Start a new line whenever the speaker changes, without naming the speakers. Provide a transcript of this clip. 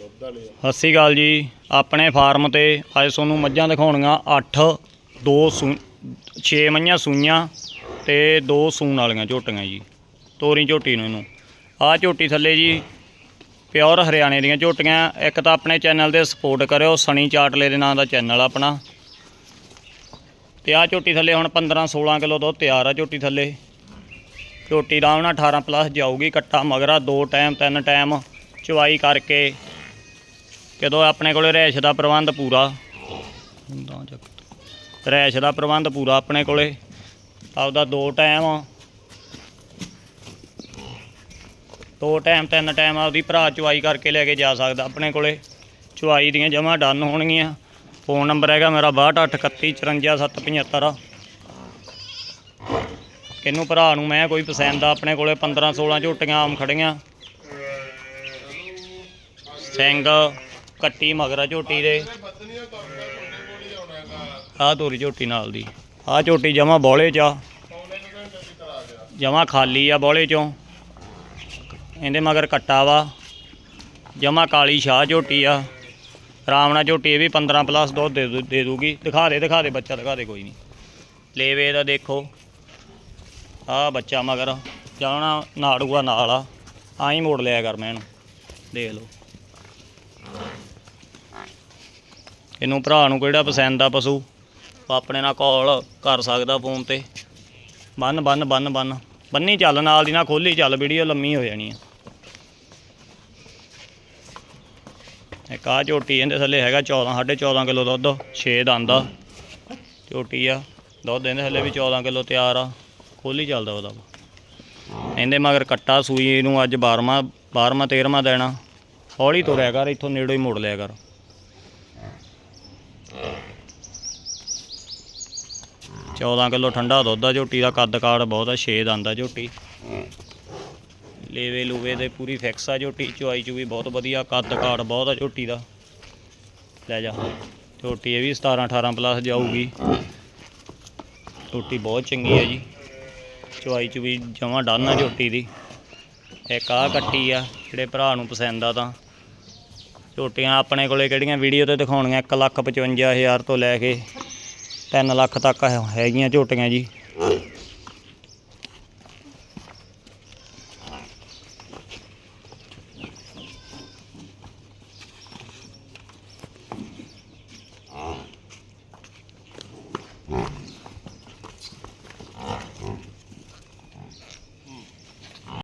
ਸਤਿ ਸ਼੍ਰੀ ਅਕਾਲ ਜੀ। ਆਪਣੇ ਫਾਰਮ ਤੇ ਅੱਜ ਤੁਹਾਨੂੰ ਮੱਝਾਂ ਦਿਖਾਉਣੀਆਂ 8 2 ਸੂ 6 ਮੱਝਾਂ ਸੂਈਆਂ ਤੇ 2 ਸੂਣ ਵਾਲੀਆਂ ਝੋਟੀਆਂ ਜੀ। ਤੋਰੀ ਝੋਟੀ ਨੂੰ ਇਹਨੂੰ। ਆਹ ਝੋਟੀ ਥੱਲੇ ਜੀ ਪਿਓਰ ਹਰਿਆਣੇ ਦੀਆਂ ਝੋਟੀਆਂ। ਇੱਕ ਤਾਂ ਆਪਣੇ ਚੈਨਲ ਤੇ ਸਪੋਰਟ ਕਰਿਓ ਸਣੀ ਚਾਟਲੇ ਦੇ ਨਾਂ ਦਾ ਚੈਨਲ ਆਪਣਾ। ਤੇ ਆਹ ਝੋਟੀ ਥੱਲੇ ਹੁਣ 15 16 ਕਿਲੋ ਦੁੱਧ ਤਿਆਰ ਆ ਝੋਟੀ ਥੱਲੇ। ਝੋਟੀ ਆਰਾਮ ਨਾਲ 18 ਪਲੱਸ ਜਾਊਗੀ ਕੱਟਾ ਮਗਰਾ ਦੋ ਟਾਈਮ ਤਿੰਨ ਟਾਈਮ ਚਵਾਈ ਕਰਕੇ ਜਦੋਂ ਆਪਣੇ ਕੋਲੇ ਰੈਸ਼ ਦਾ ਪ੍ਰਬੰਧ ਪੂਰਾ। ਰੈਸ਼ ਦਾ ਪ੍ਰਬੰਧ ਪੂਰਾ ਆਪਣੇ ਕੋਲੇ। ਆਪਦਾ ਦੋ ਟਾਈਮ ਦੋ ਟਾਈਮ ਤਿੰਨ ਟਾਈਮ ਆਪਦੀ ਭਰਾ ਚਵਾਈ ਕਰਕੇ ਲੈ ਕੇ ਜਾ ਸਕਦਾ ਆਪਣੇ ਕੋਲੇ। ਚਵਾਈ ਦੀਆਂ ਜਮਾ ਡਨ ਹੋਣਗੀਆਂ। ਫੋਨ ਨੰਬਰ ਹੈਗਾ ਮੇਰਾ 6281545775 ਕਿਹਨੂੰ ਭਰਾ ਨੂੰ ਮੈਂ ਕੋਈ ਪਸੰਦ ਆ ਆਪਣੇ ਕੋਲੇ 15 16 ਝੋਟੀਆਂ ਆਮ ਖੜੀਆਂ। ਸਿੰਘ ਕੱਟੀ ਮਗਰਾ ਝੋਟੀ ਦੇ। ਆਹ ਤੋਰੀ ਝੋਟੀ ਨਾਲ ਦੀ। ਆਹ ਝੋਟੀ ਜਮਾ ਬੋਲੇ ਚ ਆ। ਜਮਾ ਖਾਲੀ ਆ ਬੋਲੇ ਚੋਂ। ਇਹਦੇ ਮਗਰ ਕੱਟਾ ਵਾ। ਜਮਾ ਕਾਲੀ ਸ਼ਾਹ ਝੋਟੀ ਆ। ਆਰਾਮ ਨਾਲ ਝੋਟੀ ਇਹ ਵੀ 15 ਪਲੱਸ ਦੁੱਧ ਦੇ ਦੇ ਦੂਗੀ। ਦਿਖਾ ਦੇ ਦਿਖਾ ਦੇ ਬੱਚਾ, ਦਿਖਾ ਦੇ ਕੋਈ ਨਹੀਂ। ਲੇਵੇ ਦਾ ਦੇਖੋ। ਆਹ ਬੱਚਾ ਮਗਰ। ਜਾਣਾ ਨਾੜੂਆ ਨਾਲ ਆ। ਆਈ ਮੋੜ ਲਿਆ ਕਰ ਮੈਂ ਇਹਨੂੰ। ਦੇਖ ਲਓ। ਇਹਨੂੰ ਭਰਾ ਨੂੰ ਕਿਹੜਾ ਪਸੰਦ ਆ ਪਸ਼ੂ? ਆਪਣੇ ਨਾਲ ਕਾਲ ਕਰ ਸਕਦਾ ਫੋਨ ਤੇ। ਬੰਨ ਬੰਨ ਬੰਨ ਬੰਨ। ਬੰਨੀ ਚੱਲ, ਨਾਲ ਦੀ ਨਾਲ ਖੋਲੀ ਚੱਲ, ਵੀਡੀਓ ਲੰਮੀ ਹੋ ਜਾਣੀ ਆ। ਇੱਕ ਆ ਝੋਟੀ ਇਹਦੇ ਥੱਲੇ ਹੈਗਾ 14 14.5 ਕਿਲੋ ਦੁੱਧ 6 ਦੰਦ ਆ। ਝੋਟੀ ਆ, ਦੁੱਧ ਇਹਦੇ ਥੱਲੇ ਵੀ 14 ਕਿਲੋ ਤਿਆਰ ਆ। ਖੋਲੀ ਚੱਲਦਾ ਉਹਦਾ। ਇਹਦੇ ਮਗਰ ਕੱਟਾ ਸੂਈ ਨੂੰ ਅੱਜ 12ਵਾਂ 12ਵਾਂ 13ਵਾਂ ਦੇਣਾ ਹੌਲੀ ਤੁਰਿਆ ਕਰ, ਇੱਥੋਂ ਨੇੜੋਂ ਹੀ ਮੋੜ ਲਿਆ ਕਰ। ਚੌਦਾਂ ਕਿਲੋ ਠੰਡਾ ਦੁੱਧ ਆ, ਝੋਟੀ ਦਾ ਕੱਦ ਕਾੜ ਬਹੁਤ ਆ 6 ਦੰਦ ਆ ਝੋਟੀ। ਲੇਵੇ ਲੂਵੇ ਦੇ ਪੂਰੀ ਫਿਕਸ ਆ ਝੋਟੀ, ਚੁਆਈ ਚੂ ਬਹੁਤ ਵਧੀਆ, ਕੱਦ ਕਾੜ ਬਹੁਤ ਆ ਝੋਟੀ ਦਾ। ਲੈ ਜਾ, ਝੋਟੀ ਇਹ ਵੀ 17 18 ਪਲੱਸ ਜਾਊਗੀ। ਝੋਟੀ ਬਹੁਤ ਚੰਗੀ ਆ ਜੀ। ਚੁਆਈ ਚ ਵੀ ਜਮਾਂ ਝੋਟੀ ਦੀ। ਇੱਕ ਆ ਕੱਟੀ ਆ, ਜਿਹੜੇ ਭਰਾ ਨੂੰ ਪਸੰਦ ਆ ਤਾਂ। ਝੋਟੀਆਂ ਆਪਣੇ ਕੋਲੇ ਕਿਹੜੀਆਂ ਵੀਡੀਓ ਤੇ ਦਿਖਾਉਣੀਆਂ? 1 ਲੱਖ 55 ਹਜ਼ਾਰ ਤੋਂ ਲੈ ਕੇ 3 ਲੱਖ ਤੱਕ ਹੈ- ਹੈਗੀਆਂ ਝੋਟੀਆਂ ਜੀ।